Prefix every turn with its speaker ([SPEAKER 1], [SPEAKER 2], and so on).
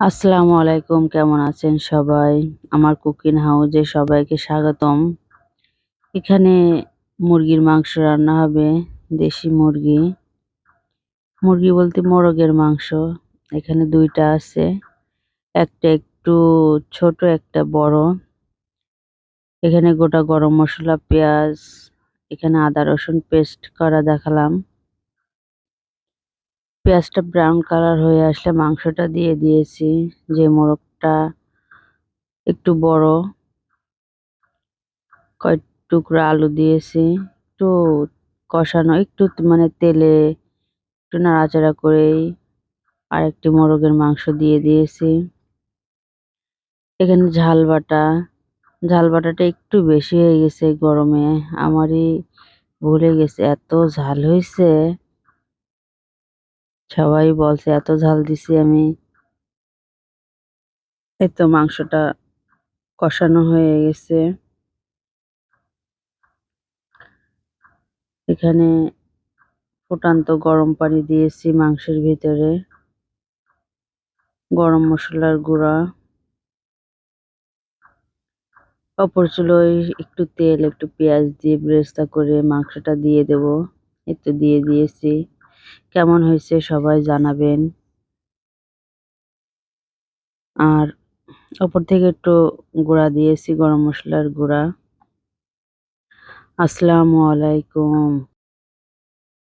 [SPEAKER 1] আসসালামু আলাইকুম, কেমন আছেন সবাই? আমার কুকিং হাউজে সবাইকে স্বাগতম। এখানে মুরগির মাংস রান্না হবে, দেশি মুরগি। মুরগি বলতে মোরগের মাংস। এখানে দুইটা আছে, একটা একটু ছোট, একটা বড়। এখানে গোটা গরম মশলা, পেঁয়াজ, এখানে আদা, রসুন পেস্ট করা দেখালাম। পেঁয়াজটা ব্রাউন কালার হয়ে আসলে মাংসটা দিয়ে দিয়েছি। যে মোরগটা একটু বড় কয়েক টুকরা আলু দিয়েছি। একটু কষানো, একটু মানে তেলে একটু নাড়াচাড়া করেই আরেকটি মোরগের মাংস দিয়ে দিয়েছি। এখানে ঝাল বাটা, ঝাল বাটাটা একটু বেশি হয়ে গেছে গরমে। আমারই ভুলে গেছে, এত ঝাল হয়েছে। সবাই বলছে, এত ঝাল দিছি আমি। এই তো মাংসটা কষানো হয়ে গেছে। এখানে ফুটান্ত গরম পানি দিয়েছি মাংসের ভিতরে। গরম মশলার গুঁড়া। অপর চুলোয় একটু তেল, একটু পেঁয়াজ দিয়ে ব্রেস্তা করে মাংসটা দিয়ে দেব। একটু দিয়ে দিয়েছি। কেমন হয়েছে সবাই জানাবেন। আর ওপর থেকে একটু গুঁড়া দিয়েছি, গরম মশলার গুঁড়া। আসসালামু আলাইকুম।